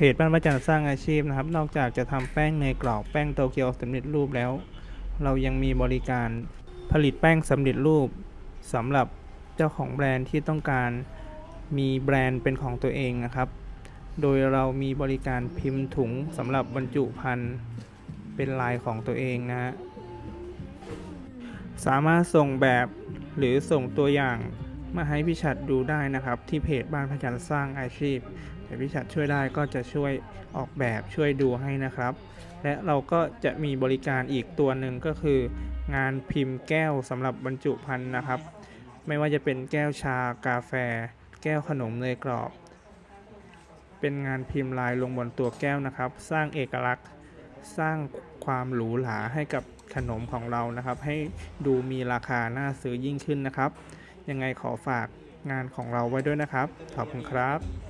เพจบ้านพระจันสร้างอาชีพนะครับ นอกจากจะทำแป้งเนยกรอบแป้งโตเกียวสำเร็จรูปแล้ว เรายังมีบริการผลิตแป้งสำเร็จรูปสำหรับเจ้าของแบรนด์ที่ต้องการมีแบรนด์เป็นของตัวเองนะครับ โดยเรามีบริการพิมพ์ถุงสำหรับบรรจุภัณฑ์เป็นลายของตัวเองนะฮะสามารถส่งแบบหรือส่งตัวอย่าง มาให้พี่ชัดดูได้นะครับ ที่เพจบ้านพระจันทร์สร้างอาชีพแต่พี่ชัดช่วยได้ก็จะช่วยออกแบบช่วยดูให้นะครับ และเราก็จะมีบริการอีกตัวหนึ่งก็คือ งานพิมพ์แก้วสำหรับบรรจุภัณฑ์นะครับ ไม่ว่าจะเป็นแก้วชากาแฟ แก้วขนมเนยกรอบ เป็นงานพิมพ์ลายลงบนตัวแก้วนะครับ สร้างเอกลักษณ์สร้างความหรูหราให้กับขนมของเรานะครับ ให้ดูมีราคาน่าซื้อยิ่งขึ้นนะครับ ยังไงขอฝากงานของเราไว้ด้วยนะครับ ขอบคุณครับ